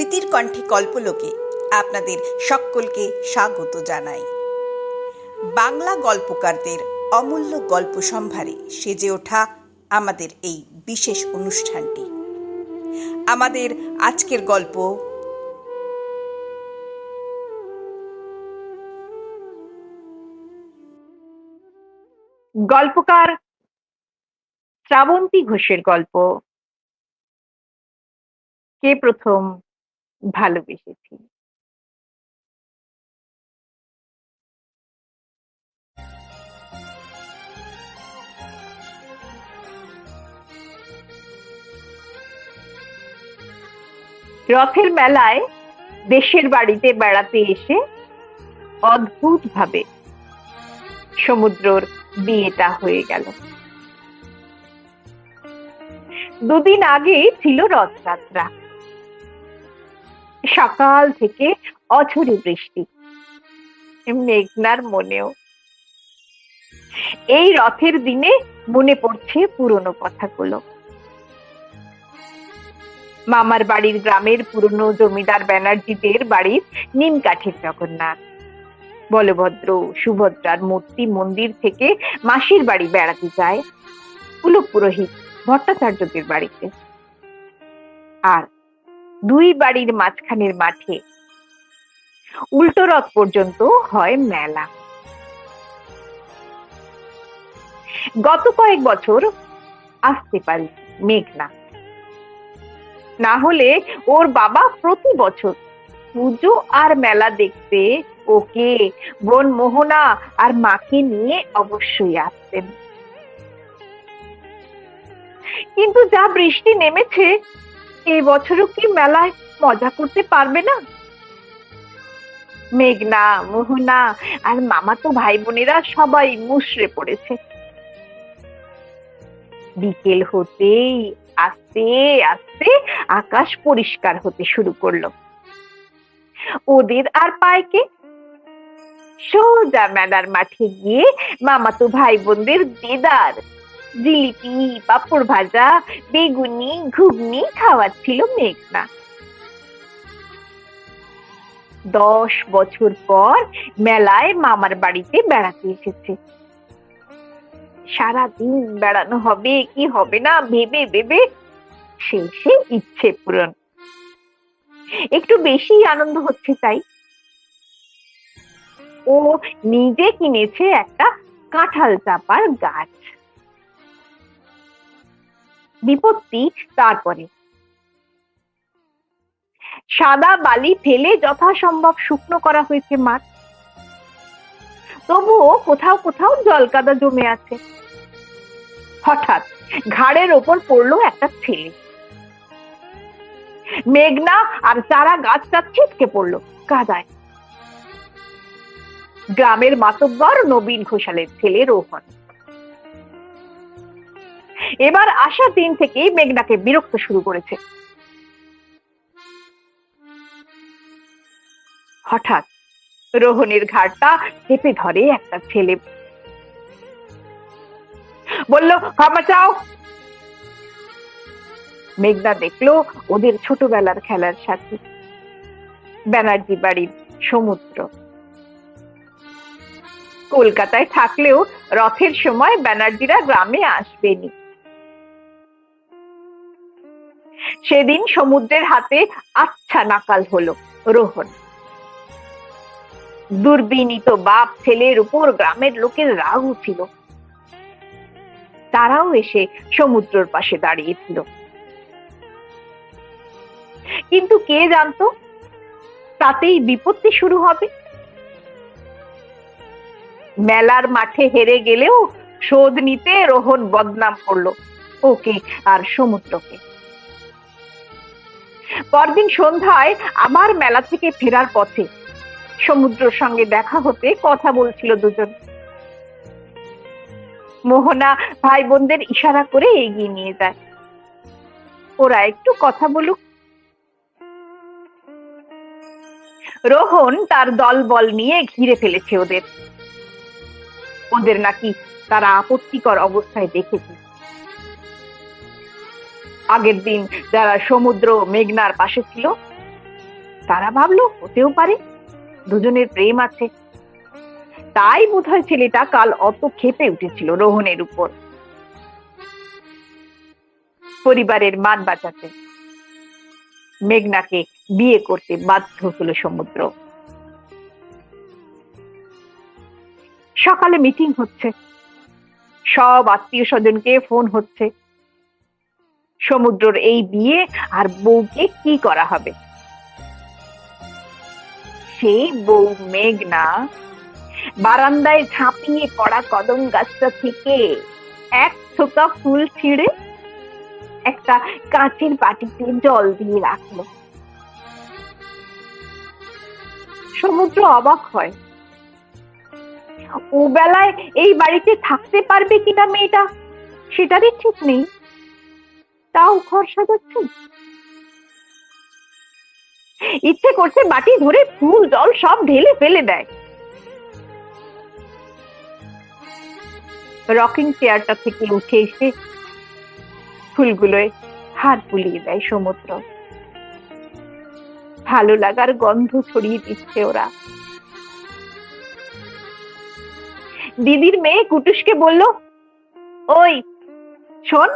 স্মৃতির কণ্ঠে কল্পলোকে আপনাদের সকলকে স্বাগত জানাই। বাংলা গল্পকারদের অমূল্য গল্প সম্ভারে সেজে ওঠা আমাদের এই বিশেষ অনুষ্ঠানটি। আমাদের আজকের গল্প গল্পকার শ্রাবন্তী ঘোষের গল্প। কে প্রথম? ভালোবেসেছি। রথের মেলায় দেশের বাড়িতে বেড়াতে এসে অদ্ভুত ভাবে সমুদ্রর বিয়েটা হয়ে গেল। দুদিন আগে ছিল রথযাত্রা। সকাল থেকে অঝরে বৃষ্টি। মেঘনার মনেও। এই রথের দিনে মনে পড়ছে পুরনো কথাগুলো। মামার বাড়ির গ্রামের পুরনো জমিদার ব্যানার্জিদের বাড়ির নিম কাঠের জগন্নাথ। বলভদ্র সুভদ্রার মূর্তি মন্দির থেকে মাসির বাড়ি বেড়াতে যায়। পুলক পুরোহিত ভট্টাচার্যদের বাড়িতে। আর দুই বাড়ির মাঝখানের মাঠে। উল্টো রথ পর্যন্ত হয় মেলা। গত কয়েক বছর আসতে পারি মেঘনা। না হলে ওর বাবা প্রতি বছর পুজো আর মেলা দেখতে ওকে, বোন মোহনা আর মাকে নিয়ে অবশ্যই আসতেন। কিন্তু যা বৃষ্টি নেমেছে এই বছরও কি মেলায় মজা করতে পারবে না? মেঘনা, মোহনা আর মামাতো ভাই বোনেরা সবাই মুশড়ে পড়েছে। বিকেল হতেই আস্তে আস্তে আকাশ পরিষ্কার হতে শুরু করল। ওদের আর পায় কে? সোজা মেলার মাঠে গিয়ে মামাতো ভাই বোনদের দিদার জিলিপি, পাপড় ভাজা, বেগুনি, ঘুগনি খাওয়াচ্ছিল মেঘনা। দশ বছর পর মেলায় মামার বাড়িতে বেড়াতে এসেছে। সারাদিন বেড়ানো হবে কি হবে না ভেবে ভেবে শেষে ইচ্ছে পূরণ। একটু বেশি আনন্দ হচ্ছে তাই। ও নিজে কিনেছে একটা কাঁঠাল চাপার গাছ। বিপত্তি তারপরে। সাদা বালি ফেলে যথাসম্ভব শুকনো করা হয়েছে মাঠ। তবুও কোথাও কোথাও জল কাদা জমে আছে। হঠাৎ ঘাড়ের ওপর পড়ল একটা ছেলে। মেঘনা আর চারা গাছটা ছিটকে পড়ল কাদায়। গ্রামের মাতব্বর নবীন ঘোষালের ছেলে রোহন। এবার আসার দিন থেকেই মেঘনাকে বিরক্ত শুরু করেছে। হঠাৎ রোহনের ঘাটটা চেপে ধরে একটা ছেলে। বলল, ক্ষমা চাও। মেঘনা দেখল ওদের ছোটবেলার খেলার সাথী। ব্যানার্জি বাড়ির সমুদ্র। কলকাতায় থাকলেও রথের সময় ব্যানার্জিরা গ্রামে আসবেনি সেদিন সমুদ্রের হাতে আচ্ছা নাকাল হলো রোহন। দুর্বিনীত বাপ ছেলের উপর গ্রামের লোকের রাগ ছিল তারাও এসে সমুদ্রের পাশে দাঁড়িয়েছিল কিন্তু কে জানতো, তাতেই বিপত্তি শুরু হবে। মেলার মাঠে হেরে গেলেও শোধ নিতে রোহন বদনাম করল, ওকে আর সমুদ্রকে। পরদিন সন্ধ্যায় আবার মেলা থেকে ফেরার পথে। সমুদ্রের সঙ্গে দেখা হতে কথা বলছিল দুজন। মোহনা ভাই বোনদের ইশারা করে এগিয়ে নিয়ে যায়। ওরা একটু কথা বলুক। রোহন তার দল বল নিয়ে ঘিরে ফেলেছে ওদের। ওদের নাকি তারা আপত্তিকর অবস্থায় দেখেছে। আগের দিন যারা সমুদ্র মেঘনার পাশে ছিল, তারা ভাবলো হতেও পারে, দুজনের প্রেম আছে। তাই বোধহয় ছেলেটা কাল অত খেপে উঠেছিল রোহনের উপর। পরিবারের মান বাঁচাতে মেঘনাকে বিয়ে করতে বাধ্য হলো সমুদ্র। সকালে মিটিং হচ্ছে। সব আত্মীয় স্বজনকে ফোন হচ্ছে। সমুদ্রর এই বিয়ে আর বউকে কি করা হবে? সেই বউ মেঘনা বারান্দায় ঝাঁপিয়ে পড়া কদম গাছটা থেকে এক থোকা ফুল ছিঁড়ে একটা কাঁচের বাটিতে জল দিয়ে রাখল। সমুদ্র অবাক হয়। ও বেলায় এই বাড়িতে থাকতে পারবে কিনা মেয়েটা? সেটারই ঠিক নেই। তাও ঘর সাজাচ্ছে ইচ্ছে করছে বাটি ধরে ফুল, জল সব ঢেলে ফেলে দেয়। রকিং চেয়ারটা থেকে উঠে এসে ফুলগুলোয় হাত বুলিয়ে দেয় সমুদ্র। ভালো লাগার গন্ধ ছড়িয়ে দিচ্ছে ওরা। দিদির মেয়ে কুটুসকে বলল, ওই, শোন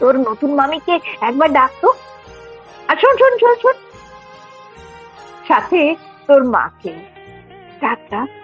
তোর নতুন মামিকে একবার ডাকতো? আর শোন শোন শোন শোন। সাথে তোর মাকে। রাত ডাক